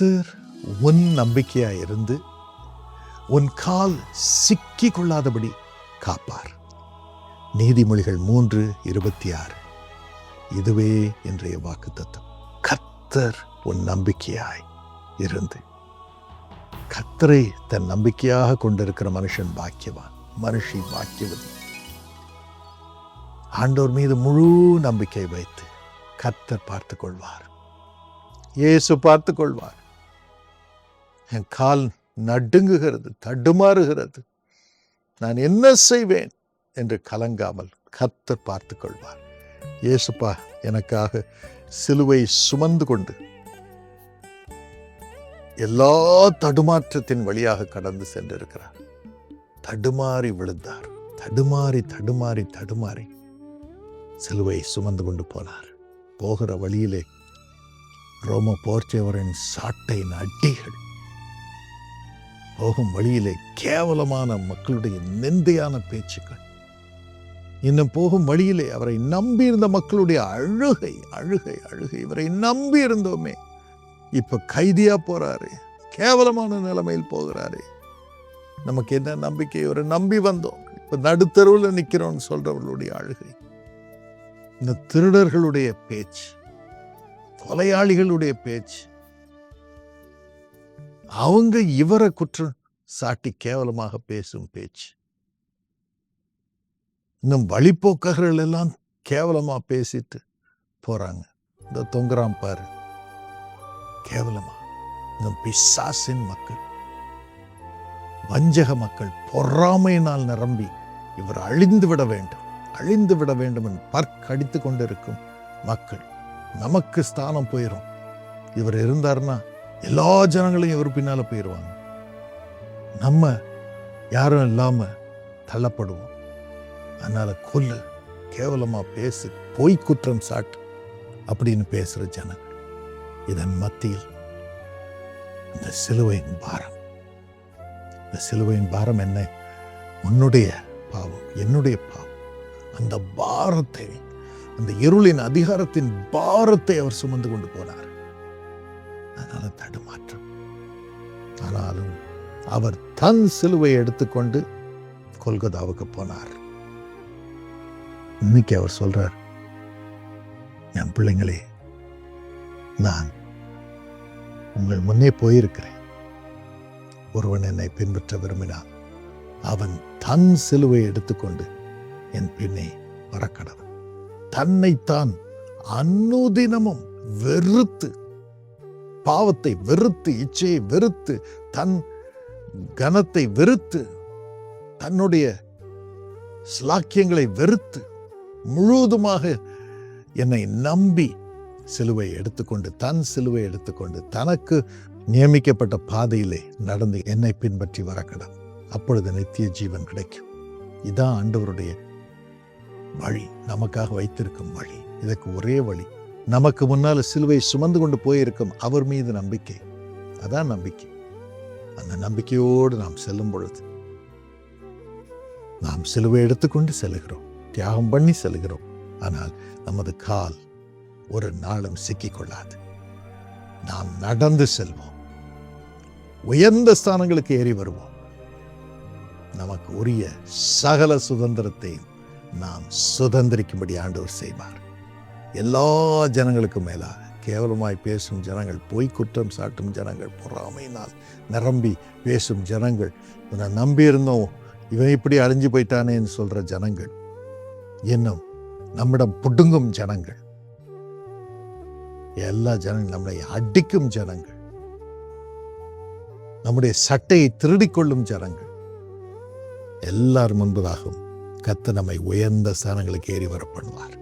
கர்த்தர் உன் நம்பிக்கையாக இருந்து உன் கால் சிக்கி கொள்ளாதபடி காப்பார். நீதிமொழிகள் மூன்று இருபத்தி ஆறு இதுவே இன்றைய வாக்கு தத்துவம் கர்த்தர் உன் நம்பிக்கையாய் இருந்து. கத்தரை தன் நம்பிக்கையாக கொண்டிருக்கிற மனுஷன் பாக்கியவான் மனுஷி பாக்கியவதி. ஆண்டோர் மீது முழு நம்பிக்கை வைத்து கத்தர் பார்த்து கொள்வார் இயேசு பார்த்து கொள்வார் என் கால் நடுங்குகிறது தடுமாறுகிறது. நான் என்ன செய்வேன் என்று கலங்காமல் கத்தர் பார்த்து கொள்வார் இயேசுப்பா எனக்காக சிலுவை சுமந்து கொண்டு எல்லா தடுமாற்றத்தின் வழியாக கடந்து சென்றிருக்கிறார். தடுமாறி விழுந்தார். தடுமாறி தடுமாறி தடுமாறி சிலுவை சுமந்து கொண்டு போனார். போகிற வழியிலே ரோம போர்ச்சேவரின் சாட்டையின் அடிகள் போகும் வழியிலே கேவலமான மக்களுடைய நிந்தையான பேச்சுக்கள். இன்னும் போகும் வழியிலே அவரை நம்பியிருந்த மக்களுடைய அழுகை அழுகை அழுகை. இவரை நம்பி இருந்தோமே இப்ப கைதியா போறாரு. கேவலமான நிலைமையில் போகிறாரு. நமக்கு என்ன நம்பிக்கை? இவரை நம்பி வந்தோம். இப்ப நடுத்தருவில் நிற்கிறோம்னு சொல்றவர்களுடைய அழுகை. இந்த திருடர்களுடைய பேச்சு கொலையாளிகளுடைய பேச்சு அவங்க இவரை குற்றம் சாட்டி கேவலமாக பேசும் பேச்சு. இன்னும் வழிப்போக்கர்கள் எல்லாம் கேவலமா பேசிட்டு போறாங்க. இந்த தொங்குறான் பாரு. கேவலமா. இன்னும் பிசாசின் மக்கள். வஞ்சக மக்கள் பொறாமையினால் நிரம்பி இவர் அழிந்து விட வேண்டும். அழிந்து விட வேண்டும் என்று பற்கடித்து கொண்டிருக்கும் மக்கள். நமக்கு ஸ்தானம் போயிடும் இவர் இருந்தார்னா எல்லா ஜனங்களையும் இவர் பின்னால போயிடுவாங்க நம்ம யாரும் இல்லாம தள்ளப்படுவோம். அதனால கொல்லு கேவலமா பேசு பொய் குற்றம் சாட்டு அப்படின்னு பேசுற ஜனங்கள். இதன் மத்தியில் இந்த சிலுவையின் பாரம். இந்த சிலுவையின் பாரம் என்ன? உன்னுடைய பாவம் என்னுடைய பாவம். அந்த பாரத்தை அந்த இருளின் அதிகாரத்தின் பாரத்தை அவர் சுமந்து கொண்டு போனார். அதனால தடுமாற்றம். ஆனாலும் அவர் தன் சிலுவை எடுத்துக்கொண்டு கொல்கதாவுக்கு போனார். இன்னைக்கு அவர் சொல்றார் என் பிள்ளைங்களே நான் உங்கள் முன்னே போயிருக்கிறேன். ஒருவன் என்னை பின்பற்ற விரும்பினான் அவன் தன் சிலுவை எடுத்துக்கொண்டு என் பின்னே வரக்கடவன். தன்னைத்தான் அன்னுதினமும் வெறுத்து பாவத்தை வெறுத்து இச்சையை வெறுத்து தன் கனத்தை வெறுத்து தன்னுடைய ஸ்லாக்கியங்களை வெறுத்து முழுவதுமாக என்னை நம்பி சிலுவை எடுத்துக்கொண்டு தன் சிலுவை எடுத்துக்கொண்டு தனக்கு நியமிக்கப்பட்ட பாதையிலே நடந்து என்னை பின்பற்றி வரக்கடம் அப்பொழுது நித்திய ஜீவன் கிடைக்கும். இதான் ஆண்டவருடைய வழி. நமக்காக வைத்திருக்கும் வழி. இதற்கு ஒரே வழி. நமக்கு முன்னால சிலுவை சுமந்து கொண்டு போயிருக்கும் அவர் மீது நம்பிக்கை. அதான் நம்பிக்கை. அந்த நம்பிக்கையோடு நாம் செல்லும் பொழுது நாம் சிலுவை எடுத்துக்கொண்டு செல்கிறோம் தியாகம் பண்ணி செல்கிறோம் ஆனால் நமது கால் ஒரு நாளும் சிக்கிக் கொள்ளாது நாம் நடந்து செல்வோம். உயர்ந்த ஸ்தானங்களுக்கு ஏறி வருவோம். நமக்கு உரிய சகல சுதந்திரத்தையும் நாம் சுதந்திரிக்கும்படி ஆண்டவர் செய்வார். எல்லா ஜனங்களுக்கும் மேலாக கேவலமாய் பேசும் ஜனங்கள் பொய் குற்றம் சாட்டும் ஜனங்கள் பொறாமையினால் நிரம்பி பேசும் ஜனங்கள் இவனை நம்பியிருந்தோம் இவன் இப்படி அழிஞ்சு போயிட்டானேன்னு சொல்ற ஜனங்கள் இன்னும் நம்மிடம் புடுங்கும் ஜனங்கள். எல்லா ஜனங்கள் நம்மளை அடிக்கும் ஜனங்கள். நம்முடைய சட்டையை திருடிக்கொள்ளும் ஜனங்கள். எல்லார் முன்பதாகவும் கத்த நம்மை உயர்ந்த ஸ்தானங்களுக்கு ஏறி வர பண்ணுவார்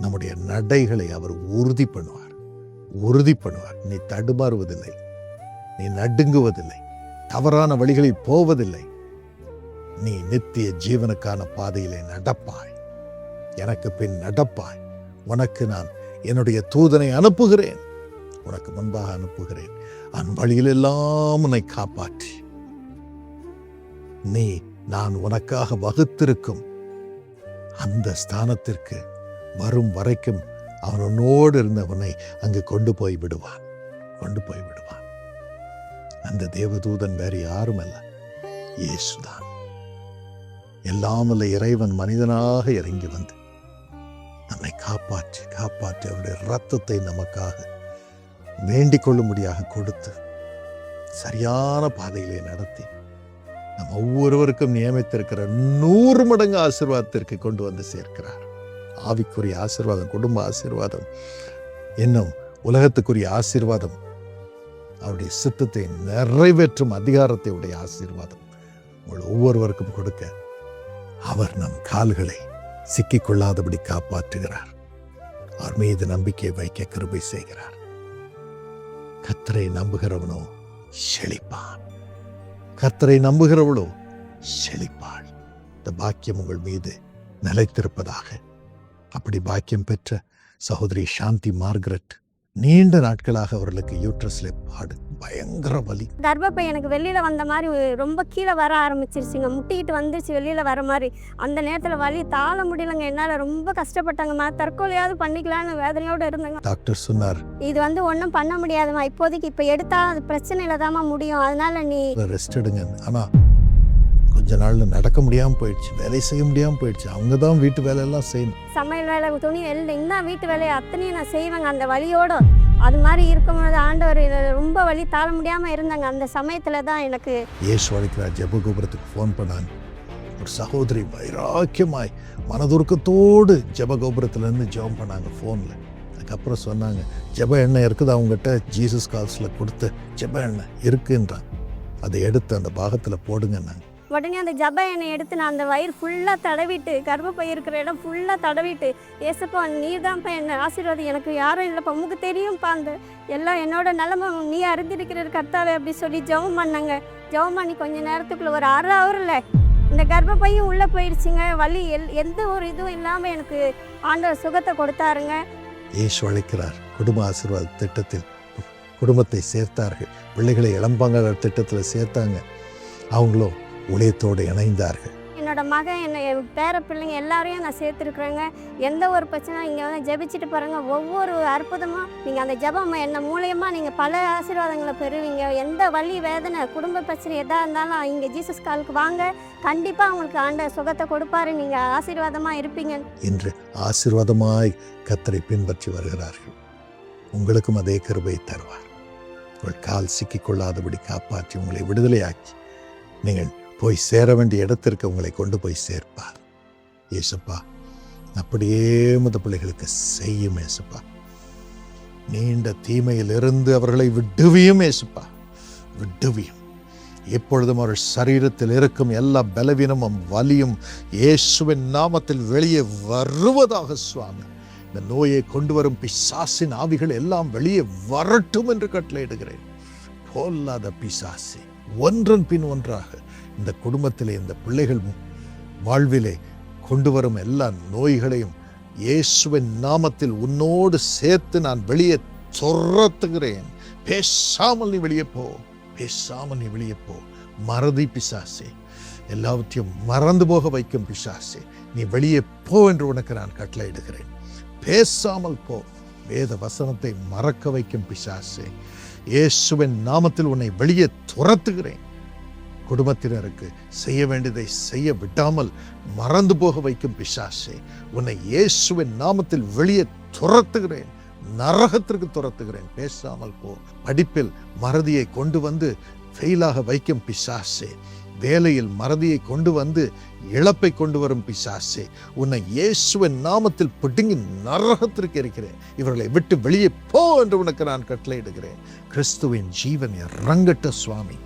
நம்முடைய நடைகளை அவர் உறுதி பண்ணுவார். உறுதி பண்ணுவார். நீ தடுமாறுவதில்லை. நீ நடுங்குவதில்லை. தவறான வழிகளில் போவதில்லை. நீ நித்திய ஜீவனுக்கான பாதையிலே நடப்பாய். எனக்கு பின் நடப்பாய். உனக்கு நான் என்னுடைய தூதனை அனுப்புகிறேன். உனக்கு முன்பாக அனுப்புகிறேன். அன் வழியிலெல்லாம் உன்னை காப்பாற்றி. நீ நான் உனக்காக வகுத்திருக்கும் அந்த ஸ்தானத்திற்கு வரும் வரைக்கும் அவனோடு இருந்தவனை அங்கு கொண்டு போய் விடுவான் கொண்டு போய் விடுவான் அந்த தேவதூதன் வேற யாரும் அல்ல இயேசுதான். எல்லாமல்ல இறைவன் மனிதனாக இறங்கி வந்து நம்மை காப்பாற்றி காப்பாற்றி அவருடைய ரத்தத்தை நமக்காக வேண்டிக் கொள்ளும்படியாக கொடுத்து சரியான பாதையிலே நடத்தி நம் ஒவ்வொருவருக்கும் நியமித்திருக்கிற நூறு மடங்கு ஆசிர்வாதத்திற்கு கொண்டு வந்து சேர்க்கிறார். ஆவிக்குரிய ஆசீர்வாதம் குடும்ப ஆசீர்வாதம் இன்னும் உலகத்துக்குரிய ஆசீர்வாதம் அவருடைய சித்தத்தை நிறைவேற்றும் அதிகாரத்தை உடைய ஆசீர்வாதம் உங்கள் ஒவ்வொருவருக்கும் கொடுக்க அவர் நம் கால்களை சிக்கிக்கொள்ளாதபடி காப்பாற்றுகிறார். அவர் மீது நம்பிக்கை வைக்க கிருபை செய்கிறார். கத்தரை நம்புகிறவனோ செழிப்பான். கத்தரை நம்புகிறவளோ செழிப்பாள். இந்த பாக்கியம் உங்கள் மீது நிலைத்திருப்பதாக அப்படி பாக்கியம் பெற்ற சகோதரி சாந்தி மார்கரெட் நீண்ட நாட்களாக அவர்களுக்கு யூட்ரஸ்ல பாடு. பயங்கர வலி. கர்ப்பப்பை எனக்கு வெளியில் வந்த மாதிரி ரொம்ப கீழே வர ஆரம்பிச்சிருச்சுங்க. முட்டிக்கிட்டு வந்துருச்சு வெளியில் வர மாதிரி. அந்த நேரத்தில் வலி தாழ முடியலங்க. என்னால் ரொம்ப கஷ்டப்பட்டாங்கம்மா தற்கொலையாவது பண்ணிக்கலான்னு வேதனையோடு இருந்தேங்க. டாக்டர் சொன்னார். இது வந்து ஒன்றும் பண்ண முடியாதும்மா இப்போதைக்கு இப்போ எடுத்தா அது பிரச்சனையில் தாம்மா முடியும். அதனால நீ ரெஸ்ட் எடுங்க. ஆனா கொஞ்ச நாள்ல நடக்க முடியாம போயிடுச்சு வேலை செய்ய முடியாம போயிடுச்சு. அவங்க தான் வீட்டு வேலையெல்லாம் செய்யணும். சமையல் வேலை துணி எல்லாம் இன்னும் வீட்டு வேலையை அத்தனையும் நான் செய்வேங்க. அந்த வலியோடு அது மாதிரி இருக்கும்போது ஆண்டவர் இதை ரொம்ப வலி தாழ முடியாமல் இருந்தாங்க. அந்த சமயத்தில் தான் எனக்கு இயேசு அழைக்கிறார் ஜெபகோபுரத்துக்கு ஃபோன் பண்ணாங்க ஒரு சகோதரி வைராக்கியமாய் மனதுருக்கத்தோடு ஜெபகோபுரத்துலேருந்து ஜெபம் பண்ணாங்க ஃபோனில் அதுக்கப்புறம் சொன்னாங்க ஜெப எண்ணெய் இருக்குது அவங்ககிட்ட ஜீசஸ் கால்ஸில் கொடுத்து ஜெப எண்ணெய் இருக்குன்றாங்க அதை எடுத்து அந்த பாகத்தில் போடுங்கன்னாங்க. உடனே அந்த ஜப எண்ணெய் எடுத்து நான் அந்த வயிறு ஃபுல்லாக தடவிட்டு கர்ப்பப்பை இருக்கிற இடம் ஃபுல்லாக தடவிட்டு ஏசப்பா நீ தான்ப்பா என்னை ஆசீர்வாதம் எனக்கு யாரும் இல்லைப்பா உமக்கு தெரியும்ப்பா அந்த எல்லாம் என்னோட நிலமை நீ அறிந்திருக்கிற கர்த்தாவே அப்படி சொல்லி ஜெபம் பண்ணாங்க. ஜெபம் பண்ணி கொஞ்ச நேரத்துக்குள்ளே ஒரு அரை ஹவரில் இந்த கர்ப்பப்பையும் உள்ளே போயிடுச்சுங்க வலி எல் எந்த ஒரு இதுவும் இல்லாமல் எனக்கு ஆண்டவர் சுகத்தை கொடுத்தாருங்க. ஏசு அழைக்கிறார். குடும்ப ஆசீர்வாத திட்டத்தில் குடும்பத்தை சேர்த்தார்கள். பிள்ளைகளை இளம்பாங்க திட்டத்தில் சேர்த்தாங்க. அவங்களும் ஊழியத்தோடு இணைந்தார்கள். என்னோட மகன் என்னை என் பேர பிள்ளைங்க எல்லாரையும் நான் சேர்த்துருக்குறேங்க. எந்த ஒரு பிரச்சனை இங்கே வந்து ஜெபிச்சுட்டு பாருங்க. ஒவ்வொரு அற்புதமாக நீங்கள் அந்த ஜெபம் என்ன மூலியமாக நீங்கள் பல ஆசீர்வாதங்களை பெறுவீங்க. எந்த வலி வேதனை குடும்ப பிரச்சனை எதாக இருந்தாலும் இங்கே ஜீசஸ் காலுக்கு வாங்க. கண்டிப்பாக உங்களுக்கு ஆண்ட சுகத்தை கொடுப்பாரு. நீங்கள் ஆசீர்வாதமாக இருப்பீங்க. இன்று ஆசீர்வாதமாய் கத்தரை பின்பற்றி வருகிறார்கள். உங்களுக்கும் அதே கிருபை தருவார். உங்கள் கால் சிக்கிக்கொள்ளாதபடி காப்பாற்றி உங்களை விடுதலையாக்கி நீங்கள் போய் சேர வேண்டிய இடத்திற்கு உங்களை கொண்டு போய் சேர்ப்பார். ஏசப்பா அப்படியே முத பிள்ளைகளுக்கு செய்யும் ஏசப்பா. நீண்ட தீமையிலிருந்து அவர்களை விடுவியும் ஏசப்பா. விடுவியும். எப்பொழுதும் அவர் சரீரத்தில் இருக்கும் எல்லா பலவீனமும் வலியும் இயேசுவின் நாமத்தில் வெளியே வருவதாக சுவாமி. இந்த நோயை கொண்டு வரும் பிசாசின் ஆவிகள் எல்லாம் வெளியே வரட்டும் என்று கட்டளையிடுகிறேன். போல்லாத பிசாசி. ஒன்றன் பின் ஒன்றாக இந்த குடும்பத்திலே இந்த பிள்ளைகள் வாழ்விலே கொண்டு வரும் எல்லா நோய்களையும் இயேசுவின் நாமத்தில் உன்னோடு சேர்த்து நான் வெளியே சொரத்துகிறேன் பேசாமல் நீ வெளியே போ. பேசாமல் நீ வெளியே போ. மறதி பிசாசே. எல்லாவற்றையும் மறந்து போக வைக்கும் பிசாசே. நீ வெளியே போ என்று உனக்கு நான் கட்டளையிடுகிறேன். பேசாமல் போ. வேத வசனத்தை மறக்க வைக்கும் பிசாசே. இயேசுவின் நாமத்தில் உன்னை வெளியே துரத்துகிறேன். குடும்பத்தினருக்கு செய்ய வேண்டியதை செய்ய விடாமல் மறந்து போக வைக்கும் பிசாசே உன்னை இயேசுவின் நாமத்தில் வெளியே துரத்துகிறேன். நரகத்திற்கு துரத்துகிறேன். பேசாமல் போ. படிப்பில் மறதியை கொண்டு வந்து ஃபெயிலாக வைக்கும் பிசாசே. வேலையில் மறதியை கொண்டு வந்து இழப்பை கொண்டு வரும் பிசாசே உன்னை இயேசுவின் நாமத்தில் பிடுங்கி நரகத்திற்கு இருக்கிறேன் இவர்களை விட்டு வெளியே போ என்று உனக்கு நான் கட்டளையிடுகிறேன். கிறிஸ்துவின் ஜீவன் இறங்கட்ட சுவாமி.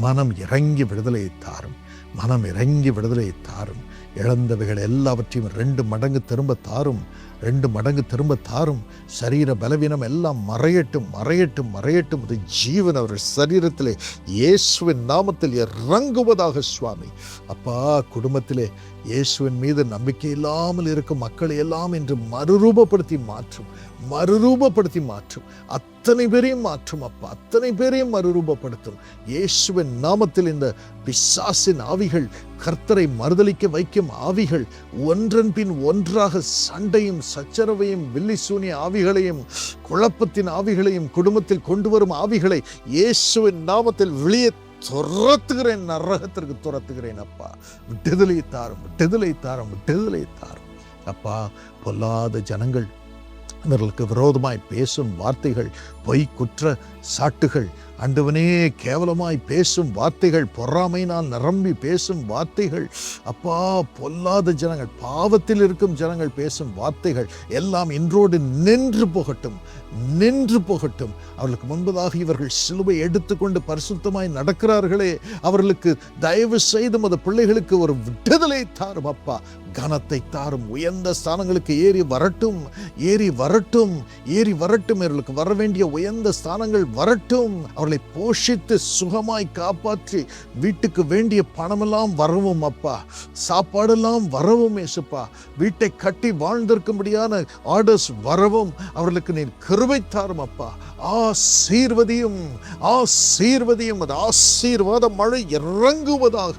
மனம் இறங்கி விடுதலையை தாரும். மனம் இறங்கி விடுதலையை தாரும். இழந்தவைகள் எல்லாவற்றையும் ரெண்டு மடங்கு திரும்ப தாரும். ரெண்டு மடங்கு திரும்ப தாரும். சரீர பலவீனம் எல்லாம் மறையட்டும் மறையட்டும் மறையட்டும். அது ஜீவன் அவர் சரீரத்திலே இயேசுவின் நாமத்தில் இறங்குவதாக சுவாமி. அப்பா குடும்பத்திலே இயேசுவின் மீது நம்பிக்கை இல்லாமல் இருக்கும் மக்களை எல்லாம் என்று மறுரூபப்படுத்தி மாற்றும். மறுரூபப்படுத்தி மாற்றும். அத்தனை பேரையும் மாற்றும் அப்பா. அத்தனை பேரையும் மறுரூபப்படுத்தும். இயேசுவின் நாமத்தில் இந்த பிசாசின் ஆவிகள் கர்த்தரை மறுதலிக்க வைக்கும் ஆவிகள் ஒன்றன் பின் ஒன்றாக சண்டையும் சச்சரவையும் வில்லிசூனிய ஆவிகளையும் குழப்பத்தின் ஆவிகளையும் குடும்பத்தில் கொண்டு வரும் ஆவிகளை இயேசுவின் நாமத்தில் வெளியே துரத்துகிறேன் நரகத்திற்கு துரத்துகிறேன் அப்பா. விடுதலை தாரும் விடுதலை தாரும் விடுதலை தாரும். அப்பா பொல்லாத ஜனங்கள் இவர்களுக்கு விரோதமாய் பேசும் வார்த்தைகள் பொய் குற்ற சாட்டுகள். அண்டவனே கேவலமாய் பேசும் வார்த்தைகள் பொறாமையினால் நிரம்பி பேசும் வார்த்தைகள். அப்பா பொல்லாத ஜனங்கள் பாவத்தில் இருக்கும் ஜனங்கள் பேசும் வார்த்தைகள் எல்லாம் இன்றோடு நின்று போகட்டும் நின்று போகட்டும். அவர்களுக்கு முன்பதாக இவர்கள் சிலுவை எடுத்துக்கொண்டு பரிசுத்தமாய் நடக்கிறார்களே. அவர்களுக்கு தயவு செய்து மத பிள்ளைகளுக்கு ஒரு விடுதலை தாரும் அப்பா. கனத்தை தாரும் உயர்ந்த ஸ்தானங்களுக்கு ஏறி வரட்டும் ஏறி வரட்டும் ஏறி வரட்டும். இவர்களுக்கு வர வேண்டிய உயர்ந்த ஸ்தானங்கள் வரட்டும். அவர்களை போஷித்து சுகமாய் காப்பாற்றி வீட்டுக்கு வேண்டிய பணமெல்லாம் வரவும் அப்பா. சாப்பாடெல்லாம் வரவும் ஏசுப்பா வீட்டை கட்டி வாழ்ந்திருக்கும்படியான ஆர்டர்ஸ் வரவும். அவர்களுக்கு நீர் கருவை தாரும் அப்பா. ஆசீர்வதியும் ஆசீர்வதியும் அது ஆசீர்வாத மழை இறங்குவதாக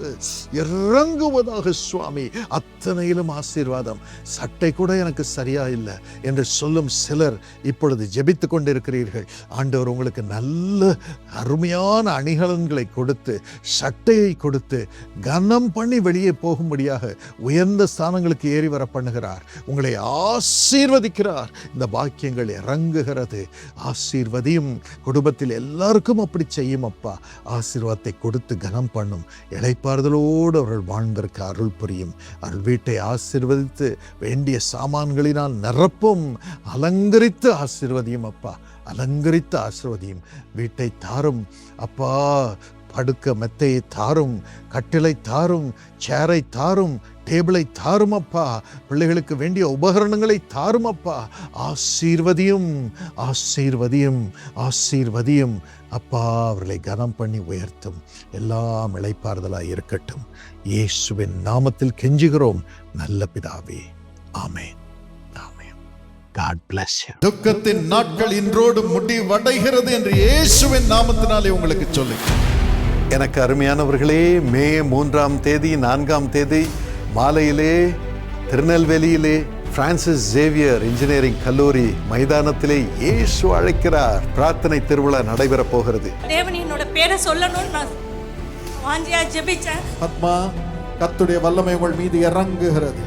இறங்குவதாக சுவாமி அத்தனையிலும் ஆசீர்வாதம். சட்டை கூட எனக்கு சரியா இல்லை என்று சொல்லும் சிலர் இப்பொழுது ஜெபித்து கொண்டிருக்கிறீர்கள். ஆண்டவர் உங்களுக்கு நல்ல அருமையான அணிகலன்களை கொடுத்து சட்டையை கொடுத்து கனம் பண்ணி வெளியே போகும்படியாக உயர்ந்த ஸ்தானங்களுக்கு ஏறி வர பண்ணுகிறார். உங்களை ஆசீர்வதிக்கிறார். இந்த பாக்கியங்கள் இறங்குகிறது. ஆசீர் ஆசீர்வதியும் குடும்பத்தில் எல்லாருக்கும் அப்படி செய்யும் அப்பா. ஆசீர்வாதத்தை கொடுத்து கனம் பண்ணும். இழைப்பாறுதலோடு அவர்கள் வாழ்ந்திருக்க அருள் புரியும். அருள் வீட்டை ஆசீர்வதித்து வேண்டிய சாமான்களினால் நிரப்பும். அலங்கரித்து ஆசீர்வதியும் அப்பா. அலங்கரித்து ஆசிர்வதியும். வீட்டை தாரும். அப்பா படுக்க மெத்தையை தாரும் கட்டிலை தாரும் சேரை தாரும் டேபிளை தாரும் அப்பா. பிள்ளைகளுக்கு வேண்டிய உபகரணங்களை தாருமப்பா ஆசீர்வதியும் ஆசீர்வதியும் ஆசீர்வதியும். அப்பா அவர்களை கனம் பண்ணி உயர்த்தும். எல்லாம் இளைப்பாறுதலாய் இருக்கட்டும். இயேசுவின் நாமத்தில் கெஞ்சுகிறோம். நல்ல பிதாவே. ஆமென். காட் bless துக்கத்தின் நாட்கள் இன்றோடு முடிவடைகிறது என்று இயேசுவின் நாமத்தினாலே உங்களுக்கு சொல்லுங்கள் எனக்கு அருமையானவர்களே மே மூன்றாம் தேதி நான்காம் தேதி மாலையிலே திருநெல்வேலியிலே பிரான்சிஸ் ஜேவியர் இன்ஜினியரிங் கல்லூரி மைதானத்திலே இயேசு அழைக்கிறார். பிரார்த்தனை திருவிழா நடைபெறப் போகிறது. தேவன் என்னோட பேரை சொல்லணும்னு நான் வாஞ்சியா ஜெபிச்சேன். ஆத்மா கர்த்தருடைய வல்லமை உங்கள் மீது இறங்குகிறது.